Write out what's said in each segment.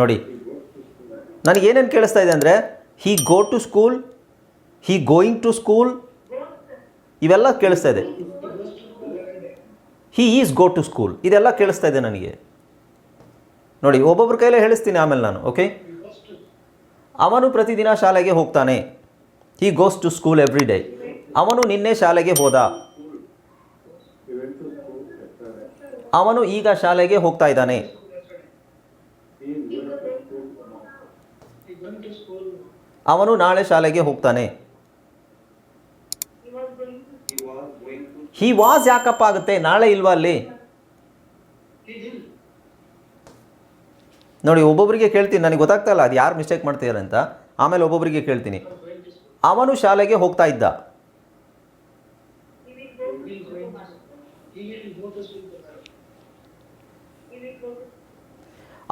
ನೋಡಿ, ನನಗೆ ಏನೇನು ಕೇಳಿಸ್ತಾ ಇದೆ ಅಂದರೆ he go to school he going to school ಇವೆಲ್ಲ ಕೇಳಿಸ್ತಾ ಇದೆ. He is go to school ಇದೆಲ್ಲ ಕೇಳಿಸ್ತಾ ಇದೆ ನನಗೆ. ನೋಡಿ ಒಬ್ಬೊಬ್ಬರ ಕೈಲೇ ಹೇಳಿಸ್ತೀನಿ ಆಮೇಲೆ ನಾನು ಓಕೆ ಅವನು ಪ್ರತಿದಿನ ಶಾಲೆಗೆ ಹೋಗ್ತಾನೆ. He goes to school every day ಅವನು ನಿನ್ನೆ ಶಾಲೆಗೆ ಹೋದ. ಅವನು ಈಗ ಶಾಲೆಗೆ ಹೋಗ್ತಾ ಇದ್ದಾನೆ. ಅವನು ನಾಳೆ ಶಾಲೆಗೆ ಹೋಗ್ತಾನೆ. ಹಿ ವಾಸ್ ಯಾಕಪ್ಪ ಆಗುತ್ತೆ? ನಾಳೆ ಇಲ್ವಾ ಅಲ್ಲಿ? ನೋಡಿ ಒಬ್ಬೊಬ್ಬರಿಗೆ ಕೇಳ್ತೀನಿ. ನನಗೆ ಗೊತ್ತಾಗ್ತಾ ಇಲ್ಲ, ಅದು ಯಾರು ಮಿಸ್ಟೇಕ್ ಮಾಡ್ತಿದ್ದಾರೆ ಅಂತ. ಆಮೇಲೆ ಒಬ್ಬೊಬ್ಬರಿಗೆ ಕೇಳ್ತೀನಿ. ಅವನು ಶಾಲೆಗೆ ಹೋಗ್ತಾ ಇದ್ದ.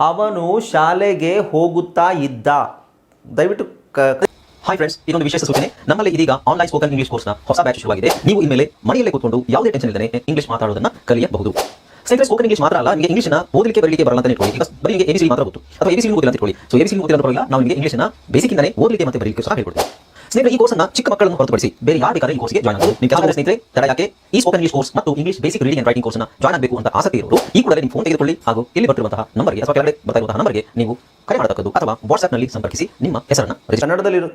ಅವನು ಶಾಲೆಗೆ ಹೋಗುತ್ತಾ ಇದ್ದ. ದಯವಿಟ್ಟು ಹಾಯ್ ಫ್ರೆಂಡ್ಸ್ ಇದೊಂದು ವಿಶೇಷ ಸೂಚನೆ. ನಮ್ಮಲ್ಲಿ ಇದೀಗ ಆನ್ಲೈನ್ ಸ್ಪೋಕನ್ ಇಂಗ್ಲಿಷ್ ಕೋರ್ಸ್ನ ಹೊಸ ಬ್ಯಾಚ್ ಶುರುವಾಗಿದೆ. ನೀವು ಇನ್ಮೇಲೆ ಮನೆಯಲ್ಲೇ ಕೂತ್ಕೊಂಡು ಯಾವುದೇ ಟೆನ್ಷನ್ ಇಲ್ಲದೆ ಇಂಗ್ಲಿಷ್ ಮಾತಾಡೋದನ್ನ ಕಲಿಯಬಹುದು. ಸ್ನೇಹಿತರೆ ಸ್ಪೋಕನ್ ಇಂಗ್ಲಿಷ್ ಮಾತ್ರ ಅಲ್ಲ, ನಿಮಗೆ ಇಂಗ್ಲಿಷ್ನ ಓದಲಿಕ್ಕೆ, ಬರಲಿಕ್ಕೆ ಬರಲ್ಲ ಅಂತ ಇಟ್ಕೊಳ್ಳಿ ಬರೀ ನಿಮಗೆ ಎಬಿಸಿ ಮಾತ್ರ ಗೊತ್ತು. ಅಥವಾ ಎಬಿಸಿ ಓದಿಲ್ಲ ಅಂತ ಇಟ್ಕೊಳ್ಳಿ ಸೊ ಎಬಿಸಿ ಓದಿಲ್ಲ ಅಂತ ನಾವು ನಿಮಗೆ ಇಂಗ್ಲಿಷ್ನ ಇಂದಲೇ ಓದಲಿಕ್ಕೆ ಮತ್ತೆ ಬರಲಿಕ್ಕೆ ಸಹ ಹೇಳ್ಕೊಡ್ತೀವಿ. ಸ್ನೇಹಿತರೆ ಈ ಕೋರ್ಸ್ನ ಚಿಕ್ಕ ಮಕ್ಕಳನ್ನು ಹೊರತುಪಡಿಸಿ ಬೇರೆ ಯಾರು ಬೇಕಾದ್ರೆ ಈ ಕೋರ್ಸ್ಗೆ ಜಾಯ್ನ್ ಆಗಬಹುದು ನಿಮ್ಮ ಕೆಲವು ಸ್ನೇಹಿತರೆ ತಡ ಯಾಕೆ ಈ ಸ್ಪೋಕನ್ ಇಂಗ್ಲಿಷ್ ಕೋರ್ಸ್ ಮತ್ತು English basic reading and writing ಕೋರ್ಸ್ನ ಜಾಯ್ನ್ ಆಗಬೇಕು ಅಂತ ಆಸಕ್ತಿ ಇರೋರು ಈ ಕೂಡ ನಿಮ್ಮ ಫೋನ್ ತೆಗೆದುಕೊಳ್ಳಿ ಹಾಗೂ ಇಲ್ಲಿ ಬರ್ತಿರುವಂತಹ ನಂಬರ್ಗೆ ಅಥವಾ ಕೆಳಗಡೆ ಬರ್ತಾ ಇರುವಂತಹ ನಂಬರ್ಗೆ ನೀವು ಕರೆ ಮಾಡತಕ್ಕದ್ದು ಅಥವಾ ವಾಟ್ಸ್ಆಪ್ನಲ್ಲಿ ಸಂಪರ್ಕಿಸಿ ನಿಮ್ಮ ಹೆಸರನ್ನ ಕನ್ನಡದಲ್ಲಿರು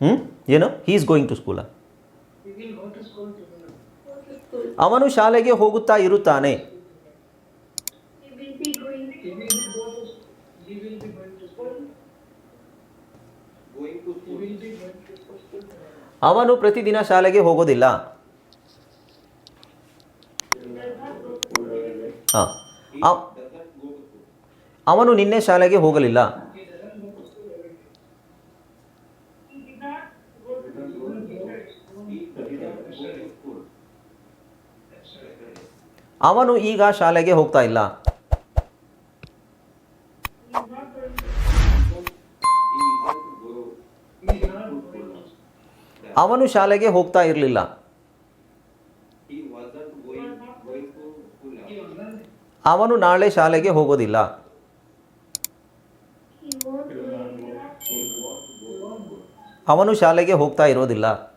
ಹ್ಞೂ ಏನು? He is going to school ಅವನು ಶಾಲೆಗೆ ಹೋಗುತ್ತಾ ಇರುತ್ತಾನೆ. ಅವನು ಪ್ರತಿದಿನ ಶಾಲೆಗೆ ಹೋಗೋದಿಲ್ಲ. ಅವನು ನಿನ್ನೆ ಶಾಲೆಗೆ ಹೋಗಲಿಲ್ಲ. ಅವನು ಈಗ ಶಾಲೆಗೆ ಹೋಗ್ತಾ ಇಲ್ಲ. ಅವನು ಶಾಲೆಗೆ ಹೋಗ್ತಾ ಇರಲಿಲ್ಲ. ಅವನು ನಾಳೆ ಶಾಲೆಗೆ ಹೋಗೋದಿಲ್ಲ. ಅವನು ಶಾಲೆಗೆ ಹೋಗ್ತಾ ಇರೋದಿಲ್ಲ.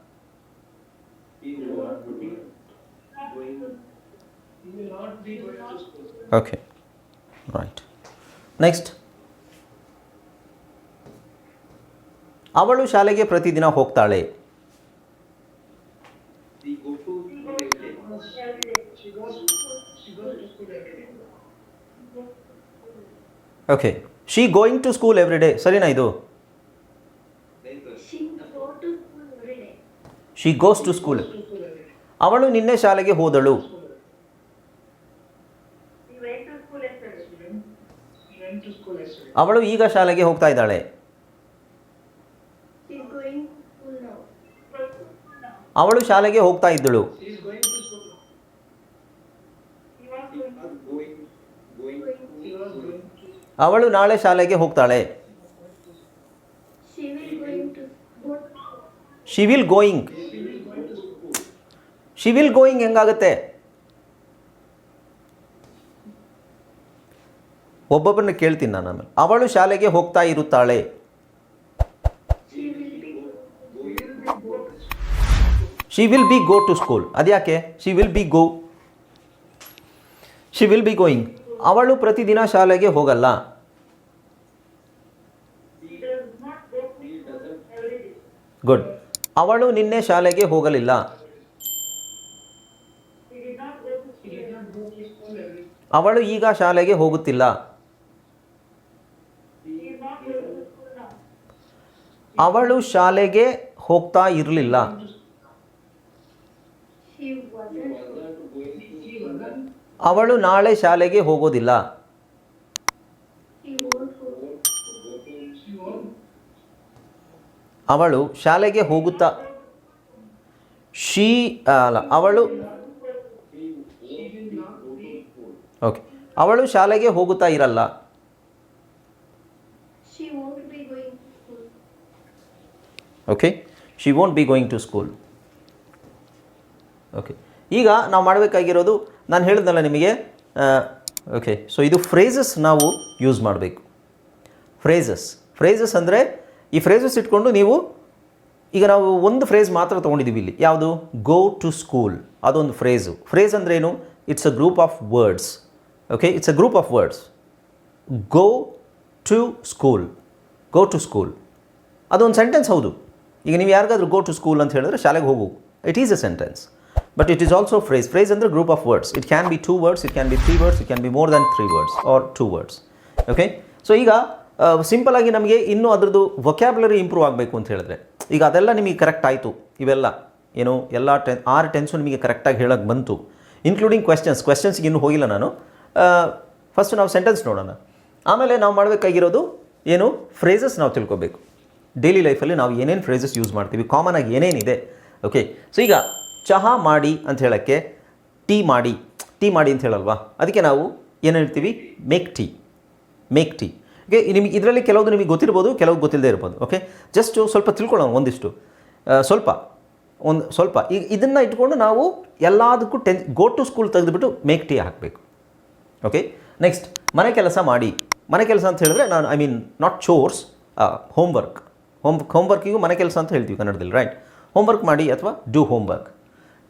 ಓಕೆ ರೈಟ್ ನೆಕ್ಸ್ಟ್ ಅವಳು ಶಾಲೆಗೆ ಪ್ರತಿದಿನ ಹೋಗ್ತಾಳೆ. Okay she going to school every day ಸರಿನಾ ಇದು ಶಿ ಗೋಸ್ ಟು ಸ್ಕೂಲ್ ಅವಳು ನಿನ್ನೆ ಶಾಲೆಗೆ ಹೋದಳು. ಅವಳು ಈಗ ಶಾಲೆಗೆ ಹೋಗ್ತಾ ಇದ್ದಾಳೆ. ಅವಳು ಶಾಲೆಗೆ ಹೋಗ್ತಾ ಇದ್ದಳು. ಅವಳು ನಾಳೆ ಶಾಲೆಗೆ ಹೋಗ್ತಾಳೆ. Civil going civil going ಹೆಂಗಾಗುತ್ತೆ? ಒಬ್ಬೊಬ್ಬರನ್ನ ಕೇಳ್ತೀನಿ ನಾನು ಅವಳು ಶಾಲೆಗೆ ಹೋಗ್ತಾ ಇರುತ್ತಾಳೆ. She will be go to school ಅದ್ಯಾಕೆ? She will be go she will be going ಅವಳು ಪ್ರತಿದಿನ ಶಾಲೆಗೆ ಹೋಗಲ್ಲ. ಗುಡ್ ಅವಳು ನಿನ್ನೆ ಶಾಲೆಗೆ ಹೋಗಲಿಲ್ಲ. ಅವಳು ಈಗ ಶಾಲೆಗೆ ಹೋಗುತ್ತಿಲ್ಲ. ಅವಳು ಶಾಲೆಗೆ ಹೋಗ್ತಾ ಇರಲಿಲ್ಲ. ಅವಳು ನಾಳೆ ಶಾಲೆಗೆ ಹೋಗೋದಿಲ್ಲ. ಅವಳು ಶಾಲೆಗೆ ಹೋಗುತ್ತಾ? ಶೀ ಅಲ್ಲ, ಅವಳು ಓಕೆ. ಅವಳು ಶಾಲೆಗೆ ಹೋಗುತ್ತಾ ಇರಲ್ಲ. Okay. She won't be going to school okay. ಈಗ ನಾವು ಮಾಡಬೇಕಾಗಿರೋದು ನಾನು ಹೇಳಿದ್ನಲ್ಲ ನಿಮಗೆ ಓಕೆ ಸೊ ಇದು ಫ್ರೇಸಸ್ ನಾವು ಯೂಸ್ ಮಾಡಬೇಕು. ಫ್ರೇಸಸ್ ಫ್ರೇಸಸ್ ಅಂದರೆ ಈ ಫ್ರೇಸಸ್ ಇಟ್ಕೊಂಡು ನೀವು, ಈಗ ನಾವು ಒಂದು ಫ್ರೇಸ್ ಮಾತ್ರ ತೊಗೊಂಡಿದ್ದೀವಿ ಇಲ್ಲಿ. ಯಾವುದು? ಗೋ ಟು ಸ್ಕೂಲ್ ಅದೊಂದು ಫ್ರೇಸು ಫ್ರೇಸ್ ಅಂದ್ರೆ ಏನು? It's a group of words okay it's a group of words go to school go to school ಅದೊಂದು ಸೆಂಟೆನ್ಸ್ ಹೌದು. ಈಗ ನೀವು ಯಾರಿಗಾದ್ರೂ ಗೋ ಟು ಸ್ಕೂಲ್ ಅಂತ ಹೇಳಿದ್ರೆ ಶಾಲೆಗೆ ಹೋಗು. It is a sentence but it is also phrase phrase ಅಂದರೆ group of words it can be two words it can be three words it can be more than three words or two words okay so ಈಗ simple ಆಗಿ ನಮಗೆ ಇನ್ನೂ ಅದ್ರದ್ದು vocabulary improve ಆಗಬೇಕು ಅಂತ ಹೇಳಿದ್ರೆ, ಈಗ ಅದೆಲ್ಲ ನಿಮಗೆ ಕರೆಕ್ಟ್ ಆಯಿತು. ಇವೆಲ್ಲ, ಏನು, ಎಲ್ಲ ಟೆನ್ ಆರು ಟೆನ್ಸು ನಿಮಗೆ ಕರೆಕ್ಟಾಗಿ ಹೇಳೋಕ್ಕೆ ಬಂತು. ಇನ್ಕ್ಲೂಡಿಂಗ್ ಕ್ವೆಶನ್ಸ್ ಕ್ವೆಶನ್ಸ್ಗೆ ಇನ್ನೂ ಹೋಗಿಲ್ಲ ನಾನು. ಫಸ್ಟ್ ನಾವು ಸೆಂಟೆನ್ಸ್ ನೋಡೋಣ. ಆಮೇಲೆ ನಾವು ಮಾಡಬೇಕಾಗಿರೋದು, ಏನು ಫ್ರೇಸಸ್ ನಾವು ತಿಳ್ಕೊಬೇಕು. ಡೈಲಿ ಲೈಫಲ್ಲಿ ನಾವು ಏನೇನು ಫ್ರೇಸಸ್ ಯೂಸ್ ಮಾಡ್ತೀವಿ? ಕಾಮನ್ ಆಗಿ ಏನೇನಿದೆ? ಓಕೆ ಸೊ ಈಗ ಚಹಾ ಮಾಡಿ ಅಂತ ಹೇಳೋಕ್ಕೆ ಟೀ ಮಾಡಿ ಟೀ ಮಾಡಿ ಅಂತ ಹೇಳಲ್ವಾ? ಅದಕ್ಕೆ ನಾವು ಏನು ಹೇಳ್ತೀವಿ? Make tea make tea okay ನಿಮಗೆ ಇದರಲ್ಲಿ ಕೆಲವೊಂದು ನಿಮಗೆ ಗೊತ್ತಿರ್ಬೋದು ಕೆಲವು ಗೊತ್ತಿಲ್ಲದೆ ಇರ್ಬೋದು ಓಕೆ ಜಸ್ಟು ಸ್ವಲ್ಪ ತಿಳ್ಕೊಳ್ಳೋಣ ಒಂದಿಷ್ಟು. ಸ್ವಲ್ಪ, ಒಂದು ಸ್ವಲ್ಪ. ಈಗ ಇದನ್ನು ಇಟ್ಕೊಂಡು ನಾವು ಎಲ್ಲದಕ್ಕೂ ಟೆನ್ ಗೋ ಟು ಸ್ಕೂಲ್ ತೆಗೆದುಬಿಟ್ಟು ಮೇಕ್ ಟೀ ಹಾಕಬೇಕು. ಓಕೆ ನೆಕ್ಸ್ಟ್ ಮನೆ ಕೆಲಸ ಮಾಡಿ. ಮನೆ ಕೆಲಸ ಅಂತ ಹೇಳಿದ್ರೆ ನಾನು I mean not chores homework home ಹೋಮ್ವರ್ಕಿಗೂ ಮನೆ ಕೆಲಸ ಅಂತ ಹೇಳ್ತೀವಿ ಕನ್ನಡದಲ್ಲಿ ರೈಟ್ ಹೋಮ್ವರ್ಕ್ ಮಾಡಿ ಅಥವಾ ಡೂ ಹೋಮ್ವರ್ಕ್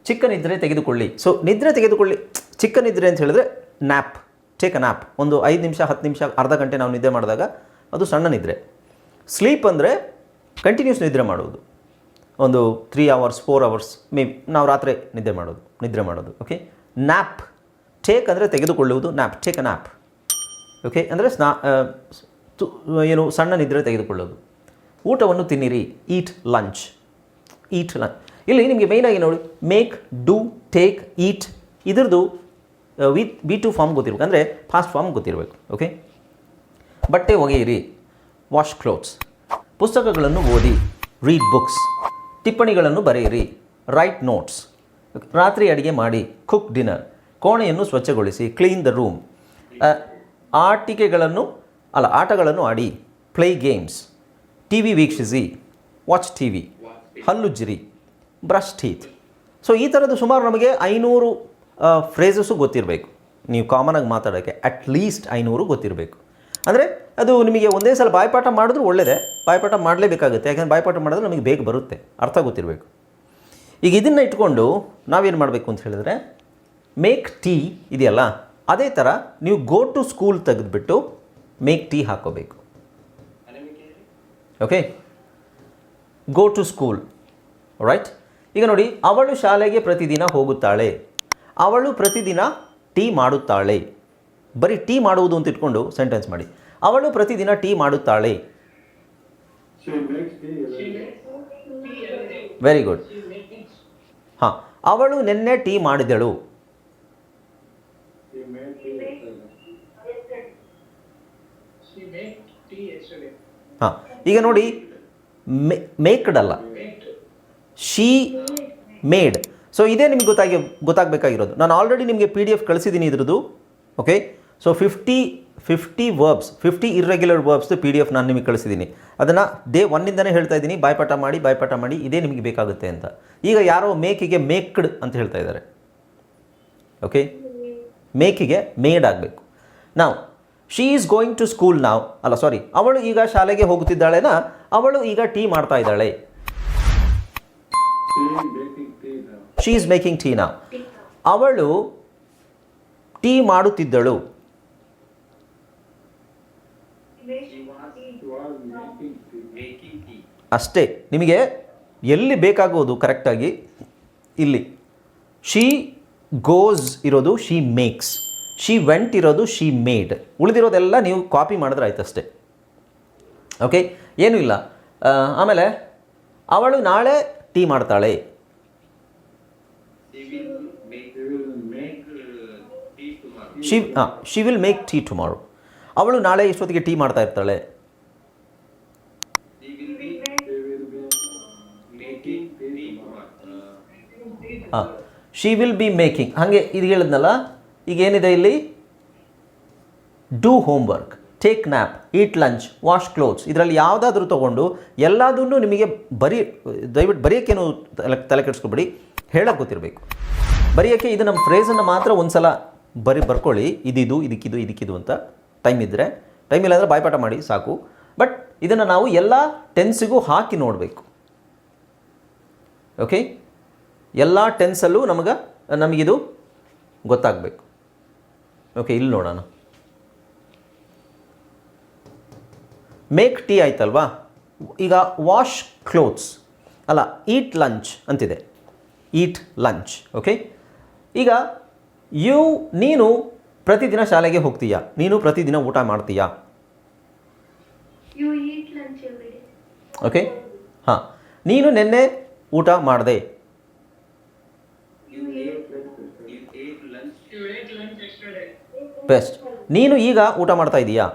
ಚಿಕ್ಕ ನಿದ್ರೆ ತೆಗೆದುಕೊಳ್ಳಿ. ಸೊ ನಿದ್ರೆ ತೆಗೆದುಕೊಳ್ಳಿ. ಚಿಕ್ಕ ನಿದ್ರೆ ಅಂತ ಹೇಳಿದ್ರೆ ನ್ಯಾಪ್ ಟೇಕ್ ಅ ನ್ಯಾಪ್ ಒಂದು ಐದು ನಿಮಿಷ, ಹತ್ತು ನಿಮಿಷ, ಅರ್ಧ ಗಂಟೆ ನಾವು ನಿದ್ದೆ ಮಾಡಿದಾಗ ಅದು ಸಣ್ಣ ನಿದ್ರೆ. ಸ್ಲೀಪ್ ಅಂದರೆ ಕಂಟಿನ್ಯೂಸ್ ನಿದ್ರೆ ಮಾಡುವುದು. ಒಂದು three hours four hours may ನಾವು ರಾತ್ರಿ ನಿದ್ದೆ ಮಾಡೋದು ನಿದ್ರೆ ಮಾಡೋದು ಓಕೆ ನ್ಯಾಪ್ ಟೇಕ್ ಅಂದರೆ ತೆಗೆದುಕೊಳ್ಳುವುದು nap take a nap okay ಅಂದರೆ ಸ್ನಾ ಏನು ಸಣ್ಣ ನಿದ್ರೆ ತೆಗೆದುಕೊಳ್ಳೋದು ಊಟವನ್ನು ತಿನ್ನಿರಿ. ಈಟ್ ಲಂಚ್ ಈಟ್ ಲಂಚ್ ಇಲ್ಲಿ ನಿಮಗೆ ಮೇಯ್ನಾಗಿ ನೋಡಿ ಮೇಕ್ ಡೂ ಟೇಕ್ ಈಟ್ ಇದ್ರದ್ದು ವಿತ್ ಬಿ ಟು ಫಾರ್ಮ್ ಗೊತ್ತಿರಬೇಕು. ಅಂದರೆ ಫಾಸ್ಟ್ ಫಾರ್ಮ್ ಗೊತ್ತಿರಬೇಕು ಓಕೆ ಬಟ್ಟೆ ಒಗೆಯಿರಿ ವಾಶ್ ಕ್ಲೋತ್ಸ್ ಪುಸ್ತಕಗಳನ್ನು ಓದಿ ರೀಡ್ ಬುಕ್ಸ್ ಟಿಪ್ಪಣಿಗಳನ್ನು ಬರೆಯಿರಿ ರೈಟ್ ನೋಟ್ಸ್ ರಾತ್ರಿ ಅಡುಗೆ ಮಾಡಿ ಕುಕ್ ಡಿನ್ನರ್ ಕೋಣೆಯನ್ನು ಸ್ವಚ್ಛಗೊಳಿಸಿ ಕ್ಲೀನ್ ದ ರೂಮ್ ಆಟಿಕೆಗಳನ್ನು ಅಲ್ಲ ಆಟಗಳನ್ನು ಆಡಿ ಪ್ಲೇ ಗೇಮ್ಸ್ ಟಿ ವಿ ವೀಕ್ಷಿಸಿ ವಾಚ್ ಟಿ ವಿ ಹಲ್ಲುಜ್ಜಿರಿ. ಬ್ರಷ್ ಟೀತ್ ಸೊ ಈ ಥರದ್ದು ಸುಮಾರು ನಮಗೆ ಐನೂರು ಫ್ರೇಸಸ್ಸು ಗೊತ್ತಿರಬೇಕು. ನೀವು ಕಾಮನಾಗಿ ಮಾತಾಡೋಕ್ಕೆ ಅಟ್ ಲೀಸ್ಟ್ ಐನೂರು ಗೊತ್ತಿರಬೇಕು. ಅಂದರೆ ಅದು ನಿಮಗೆ ಒಂದೇ ಸಲ ಬಾಯ್ಪಾಠ ಮಾಡಿದ್ರೂ ಒಳ್ಳೆಯದೇ ಬಾಯ್ಪಾಠ ಮಾಡಲೇಬೇಕಾಗುತ್ತೆ. ಯಾಕಂದರೆ ಬಾಯ್ಪಾಠ ಮಾಡಿದ್ರೆ ನಮಗೆ ಬೇಗ ಬರುತ್ತೆ. ಅರ್ಥ ಗೊತ್ತಿರಬೇಕು. ಈಗ ಇದನ್ನು ಇಟ್ಕೊಂಡು ನಾವೇನು ಮಾಡಬೇಕು ಅಂತ ಹೇಳಿದ್ರೆ ಮೇಕ್ ಟೀ ಇದೆಯಲ್ಲ, ಅದೇ ಥರ ನೀವು ಗೋ ಟು ಸ್ಕೂಲ್ ತೆಗೆದುಬಿಟ್ಟು ಮೇಕ್ ಟೀ ಹಾಕೋಬೇಕು. Okay go to school right ಈಗ ನೋಡಿ ಅವಳು ಶಾಲೆಗೆ ಪ್ರತಿದಿನ ಹೋಗುತ್ತಾಳೆ. ಅವಳು ಪ್ರತಿದಿನ ಟೀ ಮಾಡುತ್ತಾಳೆ. ಬರೀ ಟೀ ಮಾಡುವುದು ಅಂತ ಇಟ್ಕೊಂಡು ಸೆಂಟೆನ್ಸ್ ಮಾಡಿ. ಅವಳು ಪ್ರತಿದಿನ ಟೀ ಮಾಡುತ್ತಾಳೆ. ವೆರಿ ಗುಡ್ ಹಾಂ ಅವಳು ನಿನ್ನೆ ಟೀ ಮಾಡಿದಳು. ಹಾಂ ಈಗ ನೋಡಿ ಮೇಕ್ಡ್ ಅಲ್ಲ. ಶೀ ಮೇಡ್ ಸೊ ಇದೇ ನಿಮ್ಗೆ ಗೊತ್ತಾಗಿ, ಗೊತ್ತಾಗಬೇಕಾಗಿರೋದು. ನಾನು ಆಲ್ರೆಡಿ ನಿಮಗೆ ಪಿ ಡಿ ಎಫ್ ಕಳಿಸಿದ್ದೀನಿ ಇದ್ರದ್ದು. Okay so fifty fifty verbs fifty irregular verbs P D F ನಾನು ನಿಮಗೆ ಕಳಿಸಿದ್ದೀನಿ ಅದನ್ನು ಡೇ ಒನ್ನಿಂದನೇ ಹೇಳ್ತಾ ಇದ್ದೀನಿ. ಬಾಯ್ಪಾಠ ಮಾಡಿ ಬಾಯ್ಪಾಠ ಮಾಡಿ, ಇದೇ ನಿಮಗೆ ಬೇಕಾಗುತ್ತೆ ಅಂತ. ಈಗ ಯಾರೋ ಮೇಕಿಗೆ ಮೇಕ್ಡ್ ಅಂತ ಹೇಳ್ತಾ ಇದ್ದಾರೆ. ಓಕೆ ಮೇಕಿಗೆ ಮೇಡ್ ಆಗಬೇಕು. ನಾವು she is going to school ನಾವು ಅಲ್ಲ ಸಾರಿ ಅವಳು ಈಗ ಶಾಲೆಗೆ ಹೋಗುತ್ತಿದ್ದಾಳೆನಾ? ಅವಳು ಈಗ ಟೀ ಮಾಡ್ತಾ ಇದ್ದಾಳೆ. ಶೀ ಈಸ್ ಮೇಕಿಂಗ್ ಟೀ ನಾವು ಅವಳು ಟೀ ಮಾಡುತ್ತಿದ್ದಳು. ಅಷ್ಟೇ, ನಿಮಗೆ ಎಲ್ಲಿ ಬೇಕಾಗೋದು ಕರೆಕ್ಟಾಗಿ ಇಲ್ಲಿ. ಶೀ ಗೋಸ್ ಇರೋದು ಶೀ ಮೇಕ್ಸ್ ಶೀ ವೆಂಟ್ ಇರೋದು ಶೀ ಮೇಡ್ ಉಳಿದಿರೋದೆಲ್ಲ ನೀವು ಕಾಪಿ ಮಾಡಿದ್ರೆ ಆಯ್ತು ಅಷ್ಟೇ ಓಕೆ ಏನೂ ಇಲ್ಲ. ಆಮೇಲೆ ಅವಳು ನಾಳೆ ಟೀ ಮಾಡ್ತಾಳೆ. She will make tea tomorrow. She ಹಾಂ she will make tea tomorrow ಅವಳು ನಾಳೆ ಇಷ್ಟೊತ್ತಿಗೆ ಟೀ ಮಾಡ್ತಾ ಇರ್ತಾಳೆ. She will be making tea tomorrow. ಹಾಂ ಶಿ ವಿಲ್ ಬಿ ಮೇಕಿಂಗ್ ಹಾಗೆ ಇದು ಹೇಳಿದ್ನಲ್ಲ ಈಗ ಏನಿದೆ ಇಲ್ಲಿ? Do homework take nap eat lunch wash clothes ಇದರಲ್ಲಿ ಯಾವುದಾದ್ರೂ ತೊಗೊಂಡು ಎಲ್ಲದನ್ನು ನಿಮಗೆ ಬರೀ, ದಯವಿಟ್ಟು ಬರೆಯೋಕ್ಕೇನು ತಲೆ ತಲೆ ಕೆಡಿಸ್ಕೊಬೇಡಿ. ಹೇಳಕ್ಕೆ ಗೊತ್ತಿರಬೇಕು. ಬರೆಯೋಕ್ಕೆ ಇದು ನಮ್ಮ ಫ್ರೇಸನ್ನು ಮಾತ್ರ ಒಂದು ಸಲ ಬರಿ, ಬರ್ಕೊಳ್ಳಿ. ಇದಿದು, ಇದಕ್ಕಿದು ಇದಕ್ಕಿದು ಅಂತ ಟೈಮ್ ಇದ್ದರೆ ಟೈಮ್ ಇಲ್ಲಾಂದರೆ ಬಾಯ್ಪಾಠ ಮಾಡಿ, ಸಾಕು. ಬಟ್ ಇದನ್ನು ನಾವು ಎಲ್ಲ ಟೆನ್ಸಿಗೂ ಹಾಕಿ ನೋಡಬೇಕು. ಓಕೆ ಎಲ್ಲ ಟೆನ್ಸಲ್ಲೂ ನಮಗೆ, ನಮಗಿದು ಗೊತ್ತಾಗಬೇಕು. ಓಕೆ ಇಲ್ಲಿ ನೋಡೋಣ. ಮೇಕ್ ಟೀ ಆಯ್ತಲ್ವಾ? ಈಗ ವಾಶ್ ಕ್ಲೋತ್ಸ್ ಅಲ್ಲ ಈಟ್ ಲಂಚ್ ಅಂತಿದೆ. ಈಟ್ ಲಂಚ್ ಓಕೆ ಈಗ ಯು ನೀನು ಪ್ರತಿದಿನ ಶಾಲೆಗೆ ಹೋಗ್ತೀಯಾ. ನೀನು ಪ್ರತಿದಿನ ಊಟ ಮಾಡ್ತೀಯಾ. You eat lunch every day. Okay ಹಾಂ. ನೀನು ನಿನ್ನೆ ಊಟ ಮಾಡಿದೆ. You ate you ate lunch. You ate lunch yesterday. Best ನೀನು ಈಗ ಊಟ ಮಾಡ್ತಾ ಇದೀಯಾ?